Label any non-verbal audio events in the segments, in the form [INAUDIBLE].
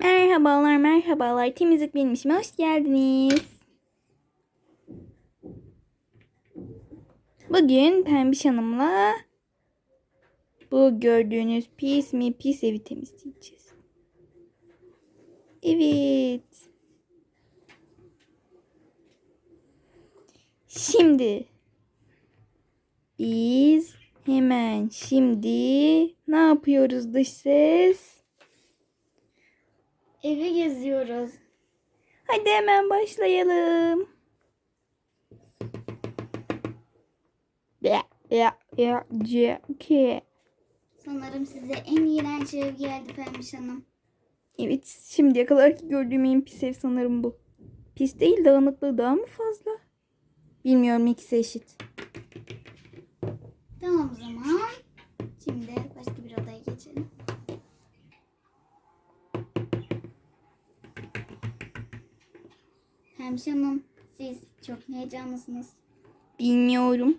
Merhabalar merhabalar temizlik benim işime hoş geldiniz. Bugün Pembiş Hanım'la bu gördüğünüz pis mi pis evi temizleyeceğiz. Evet. Şimdi biz hemen şimdi ne yapıyoruz dış ses? Evi geziyoruz. Hadi hemen başlayalım. Ya ya ya C K. Sanırım size en iğrenç ev geldi Pembiş Hanım. Evet şimdiye kadar ki gördüğüm en pis ev sanırım bu. Pis değil dağınıklığı daha mı fazla? Bilmiyorum ikisi eşit. Tamam o zaman. Şimdi başka bir odaya geçelim. Pembiş Hanım siz çok heyecanlısınız. Bilmiyorum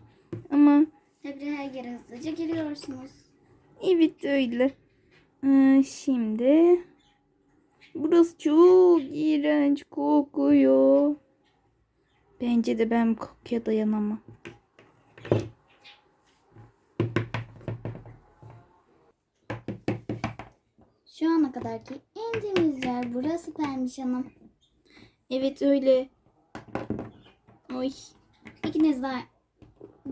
ama Tabii her yere hızlıca giriyorsunuz. evet öyle. Ee, şimdi burası çok iğrenç kokuyor. Bence de ben bu kokuya dayanamam. Şu ana kadarki en temiz yer burası Pembiş Hanım. Evet öyle. Oy. İkiniz de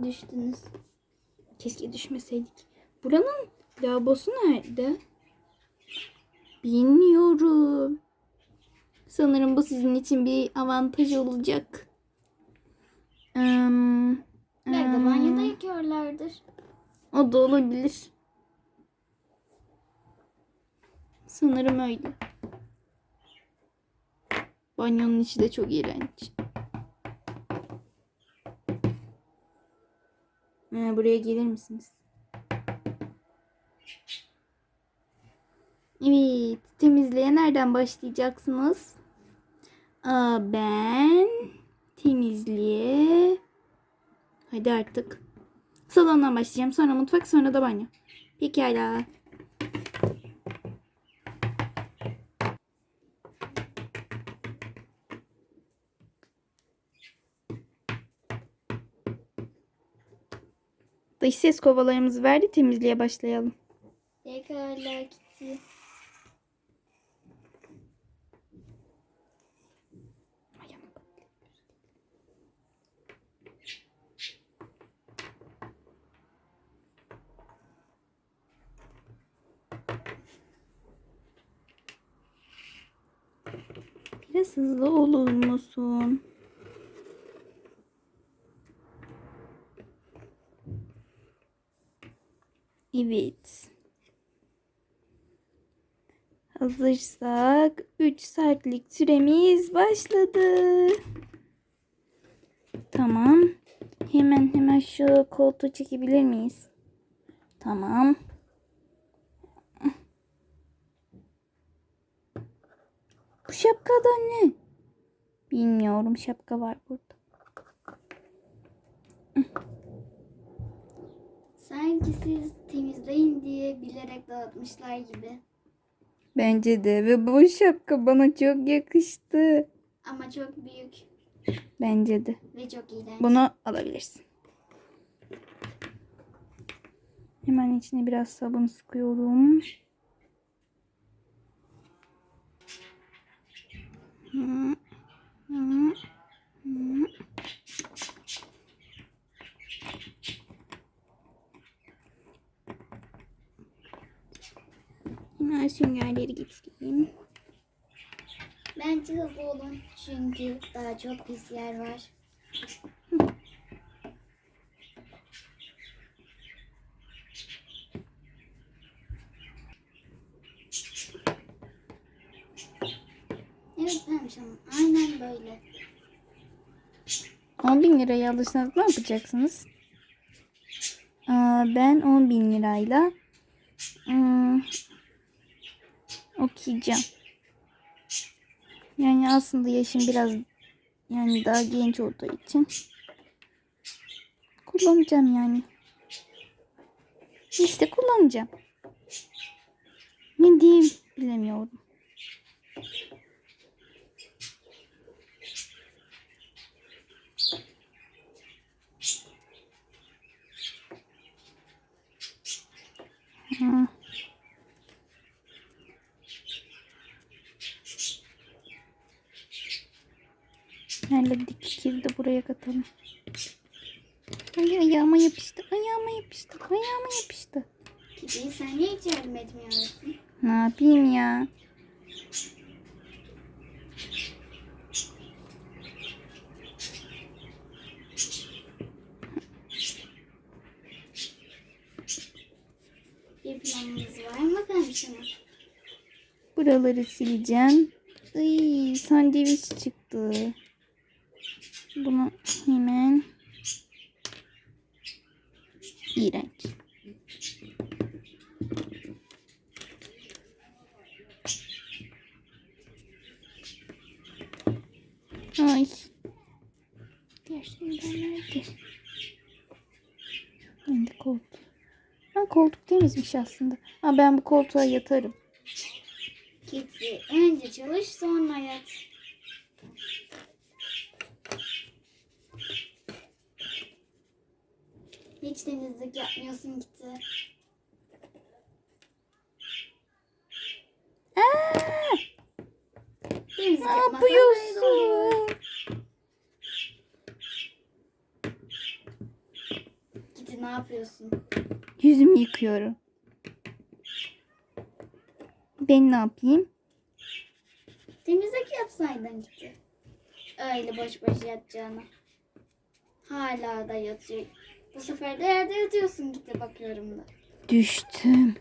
düştünüz. Keşke düşmeseydik. Buranın lavabosu nerede? Bilmiyorum. Sanırım bu sizin için bir avantaj olacak. Hmm, Belki hmm, banyoda yıkıyorlardır. O da olabilir. Sanırım öyle. Banyonun içi de çok iğrenç. Ha, buraya gelir misiniz? Evet, temizliğe nereden başlayacaksınız? Aa, ben temizliğe Hadi artık. Salondan başlayacağım. Sonra mutfak, sonra da banyo. Pekala. Ses kovalarımızı verdi. Temizliğe başlayalım. Pekala gitti. Biraz hızlı olur musun? Evet. Hazırsak 3 saatlik süremiz başladı. Tamam. Hemen hemen şu koltuğu çekebilir miyiz? Tamam. Bu şapkada ne? Bilmiyorum şapka var burada. Sanki siz temizleyin diye bilerek dağıtmışlar gibi. Bence de ve bu şapka bana çok yakıştı. Ama çok büyük Bence de. ve çok iğrenç. Bunu alabilirsin. Hemen içine biraz sabun sıkıyorum. Hı, hı, hı. Hemen süngerleri getireyim. Bence hızlı olun çünkü daha çok pis yer var. Evet Pembiş Hanım. Aynen böyle. 10 bin lirayı alırsanız ne yapacaksınız? Aa, ben 10 bin lirayla hmm, okuyacağım. Yani aslında yaşım biraz yani daha genç olduğu için kullanacağım yani. İşte kullanacağım. Ne diyeyim bilemiyorum. Ha. Halledik fikri de buraya katalım. Ay ayağıma yapıştı, ayağıma yapıştı, ayağıma yapıştı. Kitty sen niye hiç yardım etmiyorsun? Ne yapayım ya? Bir planınız var mı? Buraları sileceğim. Ay, sandviç çıktı. Bunu hemen iğrenç. Ay. Suyundan nerede? Ben de koltuk. Ha, koltuk temizmiş aslında. Ha, ben bu koltuğa yatarım. Kitty önce çalış sonra yat. Hiç temizlik yapmıyorsun. Aa! Temizlik Ne yapıyorsun? Kitty ne yapıyorsun? Yüzümü yıkıyorum. Ben ne yapayım? Temizlik yapsaydın Kitty. Öyle boş boş yatacağına. Hala da yatıyor. Bu sefer de yerde yatıyorsun Kitty bakıyorum da. Düştüm.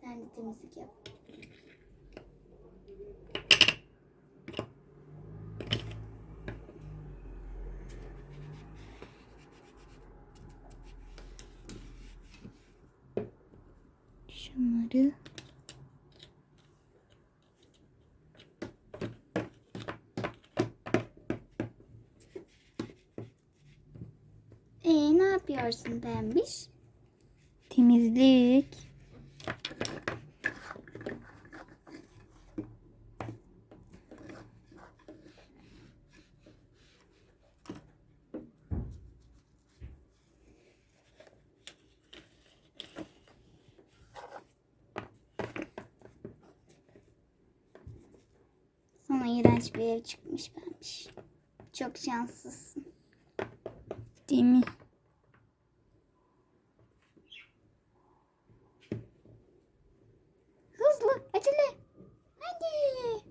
Sen de temizlik yap. Şunları. Yapıyorsun pembiş? Temizlik. Sana iğrenç bir ev çıkmış pembiş. Çok şanslısın. Değil mi? Hızlı acele. Hadi.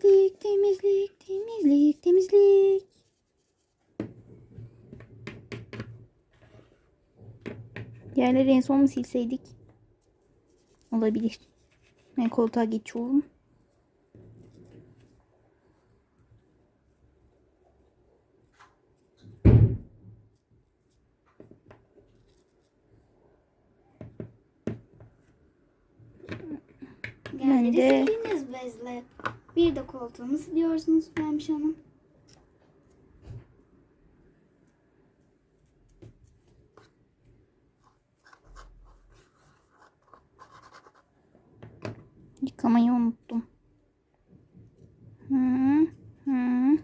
Temizlik, temizlik, temizlik, temizlik. Yerleri en son mu silseydik? Olabilir. Ben koltuğa geçiyorum. Ben Yerleri de- sildiniz bezle. Koltuğumu siliyorsunuz pembiş hanım. Yıkamayı unuttum. Hı, hı.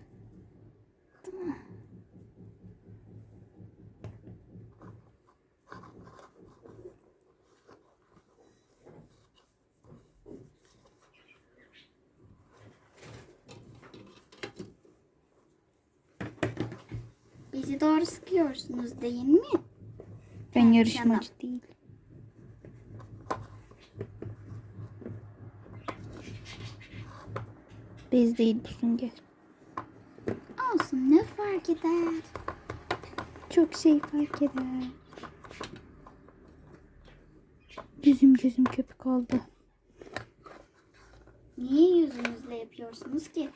Bizi doğru sıkıyorsunuz değil mi? Ben Evet, yarışmacı değil. Bez değil bu sünger. Olsun ne fark eder? Çok şey fark eder. Yüzüm gözüm köpük oldu. Niye yüzünüzle yapıyorsunuz ki?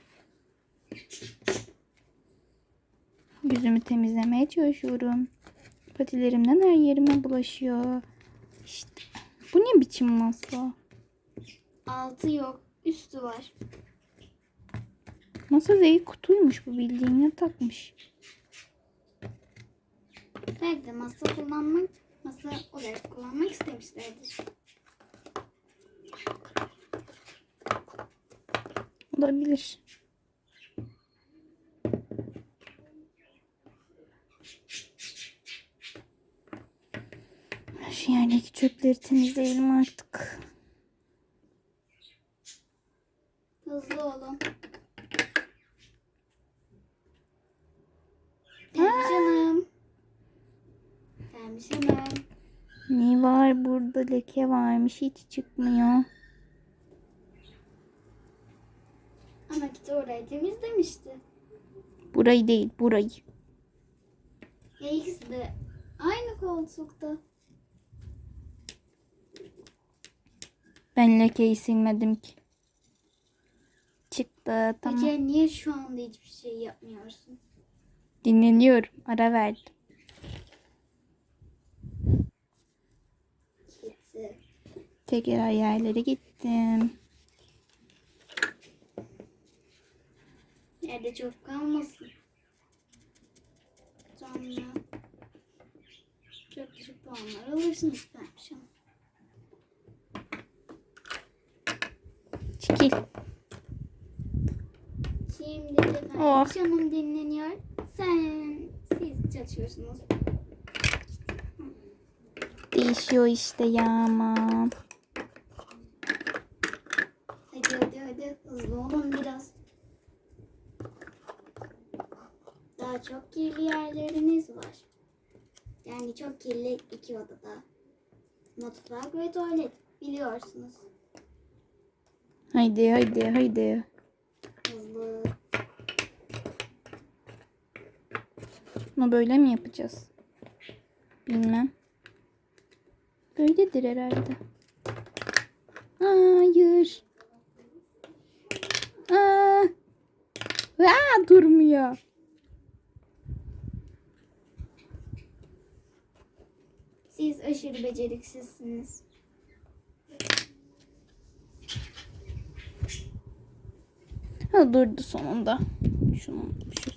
Yüzümü temizlemeye çalışıyorum. Patilerimden her yerime bulaşıyor. İşte bu ne biçim masa? Altı yok, üstü var. Masa değil kutuymuş bu bildiğin yatakmış. Belki de masa kullanmak, masa olarak kullanmak istemişlerdir. Olabilir. Şu yerdeki çöpleri temizleyelim artık. Hızlı olun. Gelmiş hanım. Ne var burada leke varmış hiç çıkmıyor. Ama git orayı temizlemişti. Burayı değil burayı. Ya ikisi de aynı koltukta. Ben lekeyi silmedim ki. Çıktı tamam. Peki niye şu anda hiçbir şey yapmıyorsun? Dinleniyorum ara verdim. Gitti. Tekrar yerlere gittim. Yerde çok kalmasın. Sonra çok düşük puanlar alırsınız Pembiş Çekil. Şimdi de Pembiş Oh. Hanım dinleniyor. Sen, siz çalışıyorsunuz. Değişiyor işte ya aman. Hadi hadi hadi hızlı olun biraz. Daha çok kirli yerleriniz var. Yani çok kirli iki odada. Mutfak ve tuvalet biliyorsunuz. Haydi haydi haydi. Hızlı. Bunu böyle mi yapacağız? Bilmem. Böyledir herhalde. Hayır. Aa. Aa, durmuyor. Siz aşırı beceriksizsiniz. Ha durdu sonunda. Şunu şu.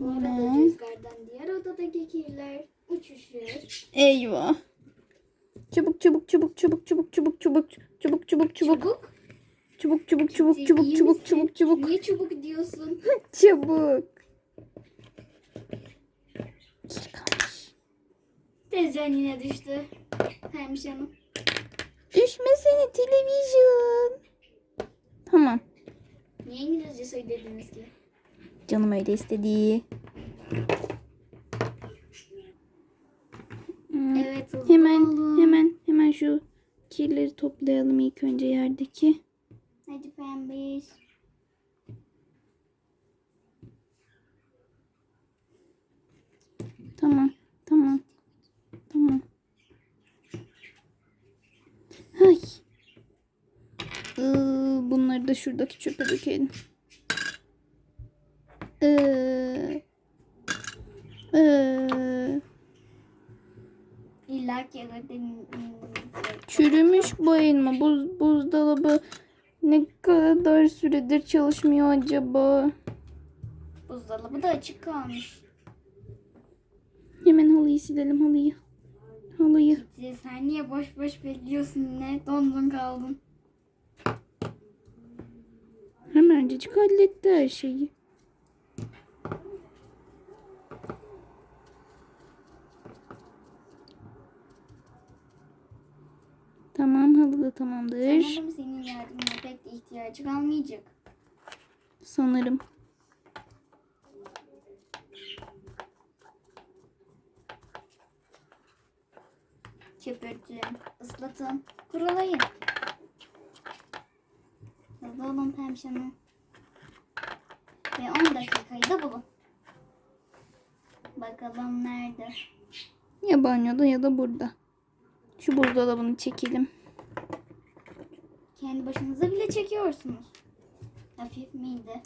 Bu arada rüzgardan diğer odadaki kirler uçuşuyor. Eyvah. Çabuk çabuk çabuk çabuk çabuk çabuk çabuk çabuk çabuk çabuk Çubuk. çabuk çabuk çabuk Siz çabuk iyi çabuk misin? çabuk çabuk Niye çubuk diyorsun? [LAUGHS] kalmış. Tezcan yine düştü. Pembiş Hanım. Düşmesene televizyon. Tamam. Niye İngilizce söylediniz ki? Canım öyle istedi. Evet hızlı Hemen olun. hemen hemen şu kirleri toplayalım ilk önce yerdeki. Hadi pembiş. Tamam. Tamam. Tamam. Ay. Iı, bunları da şuradaki çöpe dökelim. Ki ödediğiniz Çürümüş bu elma. Buz, buzdolabı ne kadar süredir çalışmıyor acaba? buzdolabı da açık kalmış. Hemen halıyı silelim halıyı. Halıyı. Siz sen niye boş boş bekliyorsun ne? Dondun kaldın. Hemencecik halletti her şeyi. Tamam halı da tamamdır. Sanırım senin yardımına pek ihtiyacı kalmayacak. Sanırım. Köpürtün, ıslatın, kurulayın. Hızlı olun Hanım. Ve 10 dakikayı da bulun. Bakalım nerede? Ya banyoda ya da burada. Şu buzdolabını çekelim. Kendi başınıza bile çekiyorsunuz. Hafif miydi?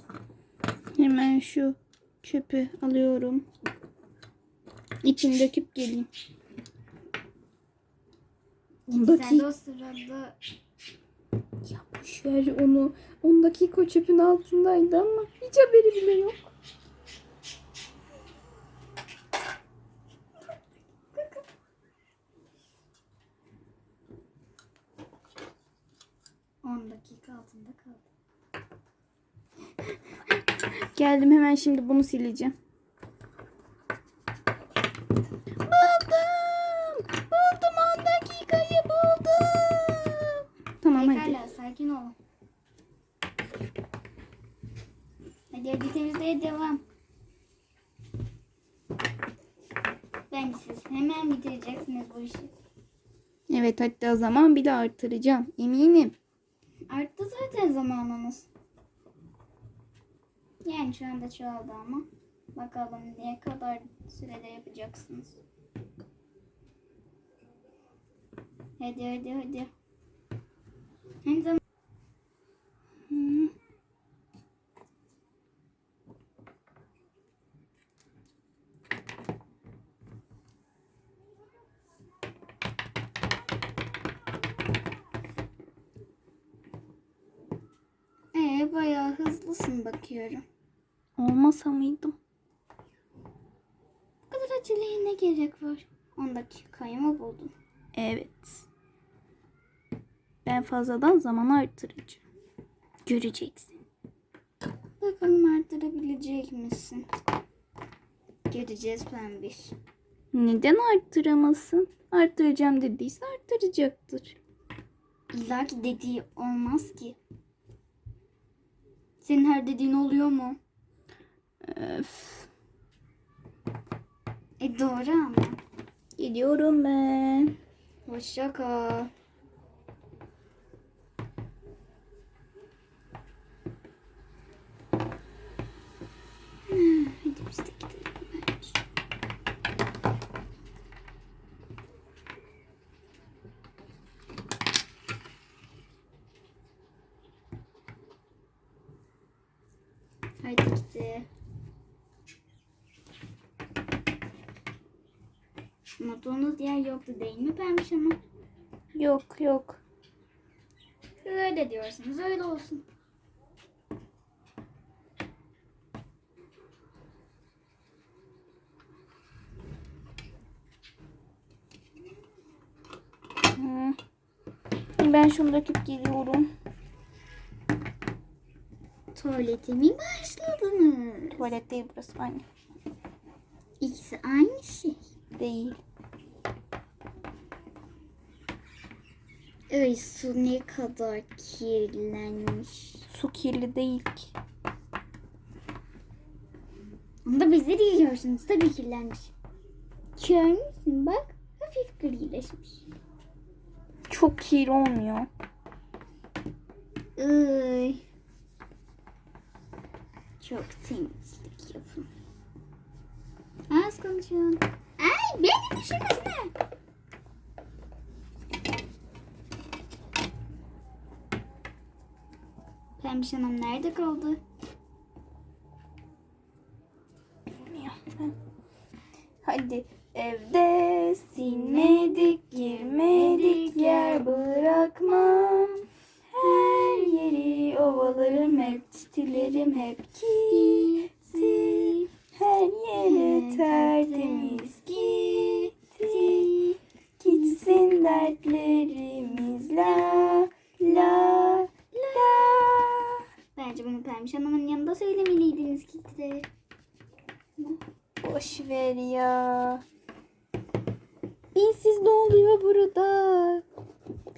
Hemen şu çöpü alıyorum. İçini döküp geleyim. Sen Bakayım. de o sırada Yap. Boşver onu. 10 dakika çöpün altındaydı ama hiç haberi bile yok. On dakika altında kaldı. Geldim hemen şimdi bunu sileceğim. Tamam hadi. Pekala sakin olun. Hadi hadi temizliğe devam. Bence siz hemen bitireceksiniz bu işi. Evet hatta zaman bile artıracağım. Eminim. Arttı zaten zamanımız. Yani şu anda çoğaldı ama. Bakalım ne kadar sürede yapacaksınız. Hadi hadi hadi. Hem zaman Hı. ee, bayağı hızlısın bakıyorum. Olmasa mıydım? Bu kadar aceleye ne gerek var? 10 dakikayı mı buldun? Evet. Ben fazladan zaman artıracağım. Göreceksin. Bakalım arttırabilecek misin? Göreceğiz pembiş. Neden arttıramasın? Arttıracağım dediyse arttıracaktır. İlla ki dediği olmaz ki. Senin her dediğin oluyor mu? Öf. E doğru ama. Gidiyorum ben. Hoşça kal. Hmm, Hadi biz de gidelim bence. Hadi gidelim. Unuttuğunuz yer yoktu değil mi Pembiş Hanım? Yok yok. Öyle diyorsunuz öyle olsun. Ben şunu döküp geliyorum. Tuvalete mi başladınız? Tuvalet değil burası anne. İkisi aynı şey. Değil. Ay su ne kadar kirlenmiş. Su kirli değil ki. Onu da bizleri yiyorsunuz. Tabii kirlenmiş. Kör müsün? Bak hafif grileşmiş. Çok kirli olmuyor. Ay. Çok temizlik yapın. Az konuşun. Ay beni düşürmesine. Pembiş Hanım nerede kaldı?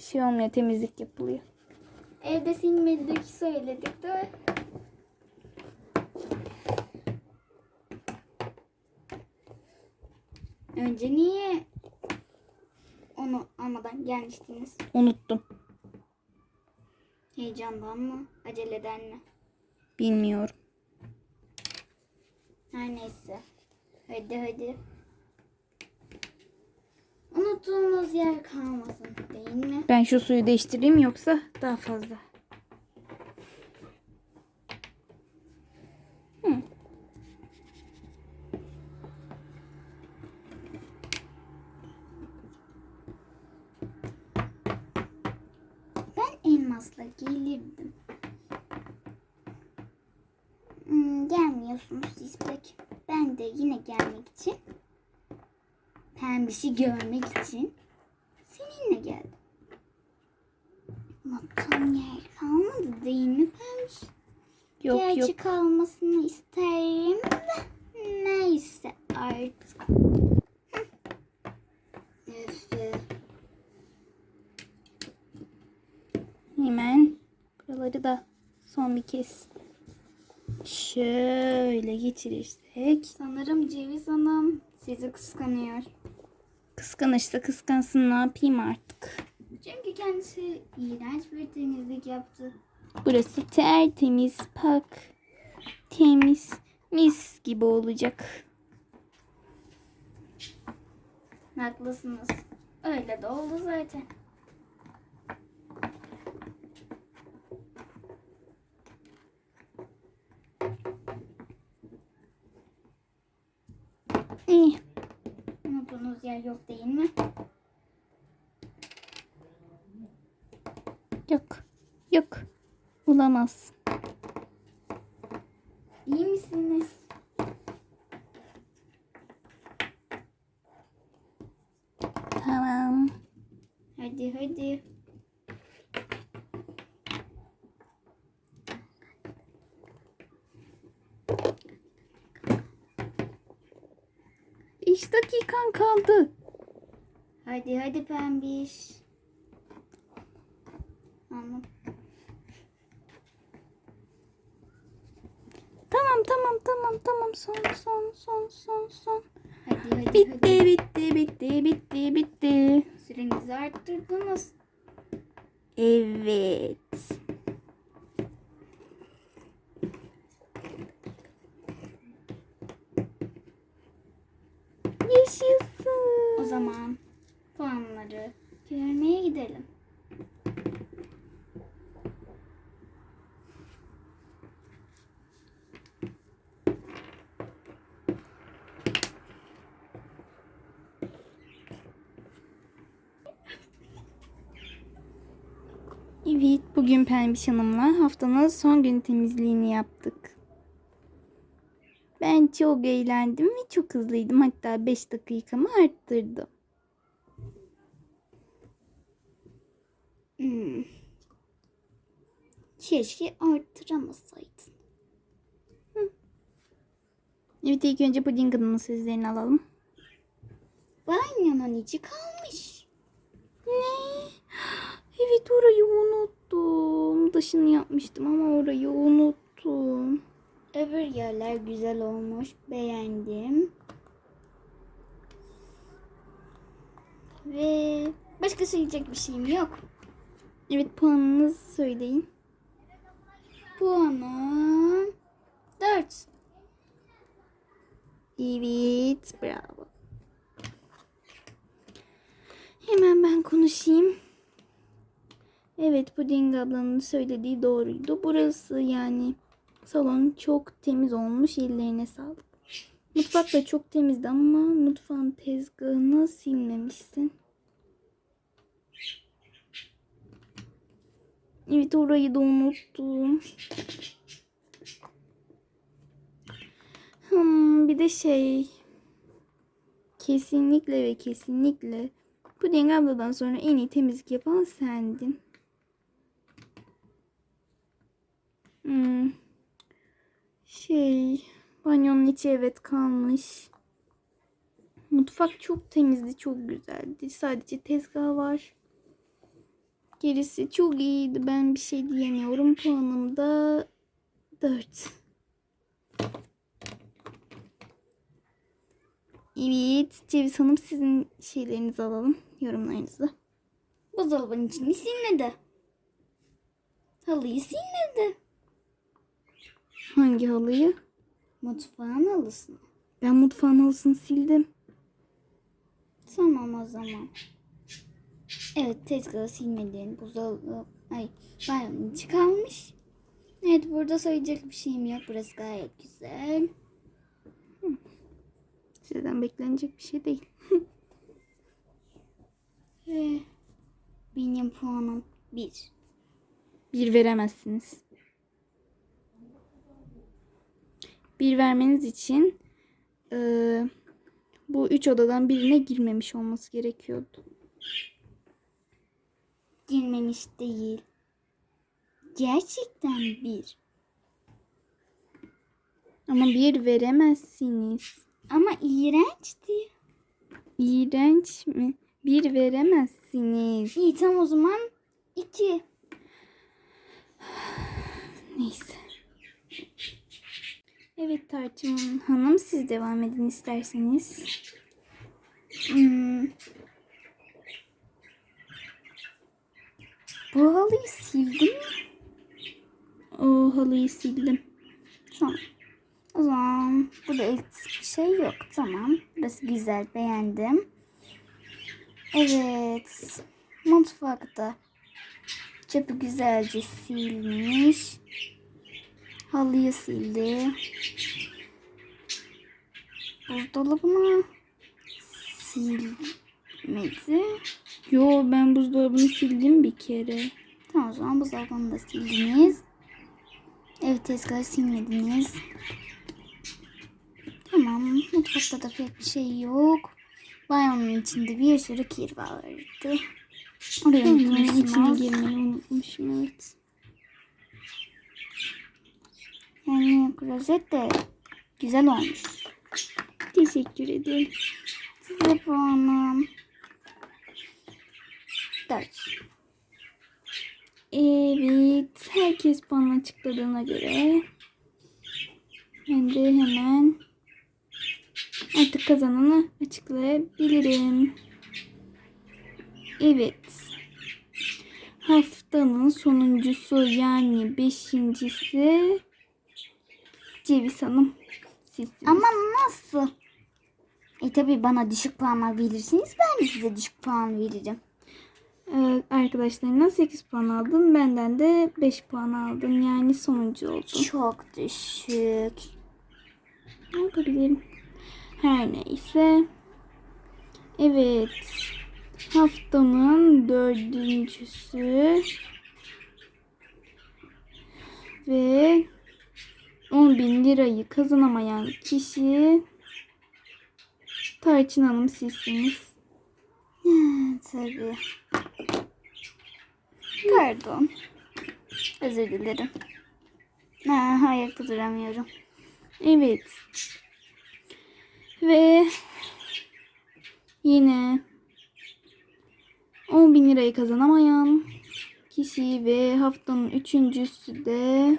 Bir şey olmuyor temizlik yapılıyor. Evde silmedik söyledik de. Önce niye onu almadan gelmiştiniz? Unuttum. Heyecandan mı? Aceleden mi? Bilmiyorum. Her neyse. Hadi hadi. Unuttuğumuz yer kalmasın değil mi? Ben şu suyu değiştireyim yoksa daha fazla. Hı. Ben elmasla gelirdim. Hmm, gelmiyorsunuz siz pek. Ben de yine gelmek için pembişi görmek için seninle geldim. Tam yer kalmadı değil mi pembiş? Yok Gerçi yok. kalmasını isterim de neyse artık. Üf, Hemen buraları da son bir kez şöyle geçirirsek. Sanırım Ceviz Hanım sizi kıskanıyor. Kıskanırsa kıskansın ne yapayım artık. Çünkü kendisi iğrenç bir temizlik yaptı. Burası tertemiz, pak, temiz, mis gibi olacak. Haklısınız. Öyle de oldu zaten. İyi. Unuttuğunuz yer yok değil mi? Yok. Yok. Olamaz. İyi misiniz? Tamam. Hadi hadi. Beş dakikan kaldı. Hadi hadi pembiş. Anladım. Tamam tamam tamam tamam son son son son son. Hadi hadi hadi. Bitti bitti bitti bitti bitti. Sürenizi arttırdınız. Evet. Yaşasın. O zaman puanları görmeye gidelim. Evet, bugün Pembiş Hanım'la haftanın son gün temizliğini yaptık. Ben çok eğlendim ve çok hızlıydım. Hatta 5 dakikamı arttırdım. Hmm. Keşke arttıramasaydın. Evet, ilk önce Puding Hanım'ın sözlerini alalım. Banyonun içi kalmış. Ne? Evet, orayı unuttum. Dışını yapmıştım ama orayı unuttum. Öbür yerler güzel olmuş. Beğendim. Ve başka söyleyecek bir şeyim yok. Evet, puanınızı söyleyin. Puanım 4. Evet, bravo. Hemen ben konuşayım. Evet, Puding ablanın söylediği doğruydu. Burası yani salon çok temiz olmuş. Ellerine sağlık. Mutfak da çok temizdi ama mutfağın tezgahını silmemişsin. Evet, orayı da unuttum. Hmm, bir de şey kesinlikle ve kesinlikle Puding abladan sonra en iyi temizlik yapan sendin. Hmm. Şey banyonun içi evet kalmış. Mutfak çok temizdi, çok güzeldi. Sadece tezgah var. Gerisi çok iyiydi. Ben bir şey diyemiyorum. Puanım da 4. Evet, Ceviz Hanım sizin şeylerinizi alalım, yorumlarınızı. Buzdolabının içini silmedi. Halıyı silmedi. Hangi halıyı? Mutfağın halısını. Ben mutfağın halısını sildim. Tamam o zaman. Evet tezgahı silmedin. Buzdolabı... Ay banyonun içi kalmış. Evet burada söyleyecek bir şeyim yok. Burası gayet güzel. Sizden beklenecek bir şey değil. Benim puanım 1. Bir veremezsiniz. Bir vermeniz için eee, bu üç odadan birine girmemiş olması gerekiyordu. Girmemiş değil. Gerçekten bir. Ama bir veremezsiniz. Ama iğrençti. İğrenç mi? Bir veremezsiniz. İyi tamam o zaman iki. Neyse. Evet Tarçın Hanım siz devam edin isterseniz. Hmm. Bu halıyı sildim? O halıyı sildim. Tamam. O zaman burada eksik bir şey yok. Tamam. Burası güzel. Beğendim. Evet. Mutfakta çöpü güzelce silmiş. Halıyı sildi. Buzdolabını silmedi. Yo ben buzdolabını sildim bir kere. Tamam o zaman buzdolabını da sildiniz. Evet tezgahı silmediniz. Tamam mutfakta da pek bir şey yok. Banyonun içinde bir sürü kir vardı. Oraya Onun içine girmeyi unutmuşum evet. Yani klozet de güzel olmuş. Teşekkür ederim. Size puanım. Dört. Evet herkes bana açıkladığına göre ben de hemen artık kazananı açıklayabilirim. Evet. Haftanın sonuncusu yani beşincisi Ceviz Hanım. Sizsiniz. Ama nasıl? E tabi bana düşük puanlar verirsiniz. Ben de size düşük puan veririm. Ee, arkadaşlarından 8 puan aldın. Benden de 5 puan aldın. Yani sonuncu oldun. Çok düşük. Ne yapabilirim? Her neyse. Evet. Haftanın dördüncüsü. Ve 10 bin lirayı kazanamayan kişi Tarçın Hanım sizsiniz. Tabii. Pardon. Özür dilerim. Ha, ayakta duramıyorum. Evet. Ve yine 10 bin lirayı kazanamayan kişi ve haftanın üçüncüsü de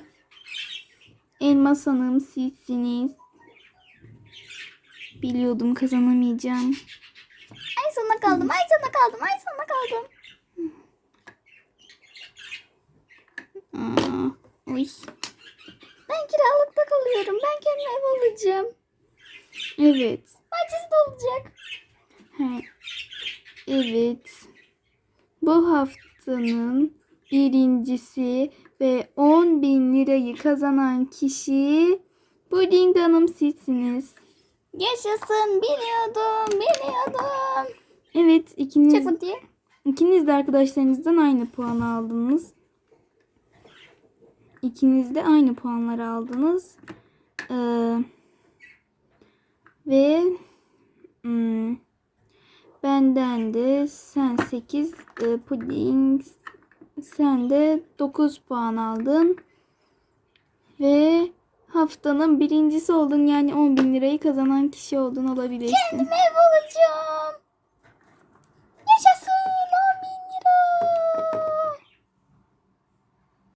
Elmas Hanım sizsiniz. Biliyordum kazanamayacağım. Ay sona kaldım, ay sona kaldım, ay sona kaldım. Aa, oy. Ben kiralıkta kalıyorum. Ben kendime ev alacağım. Evet. Bahçesi de olacak. He. Evet. Bu haftanın birincisi ve 10 bin lirayı kazanan kişi Puding Hanım sizsiniz. Yaşasın. Biliyordum, biliyordum. Evet ikiniz, Çok ikiniz de arkadaşlarınızdan aynı puan aldınız. İkiniz de aynı puanları aldınız. Ee, ve hmm, benden de sen 8 e, puding sen de 9 puan aldın. Ve haftanın birincisi oldun yani 10 bin lirayı kazanan kişi oldun olabilirsin. Kendime ev alacağım.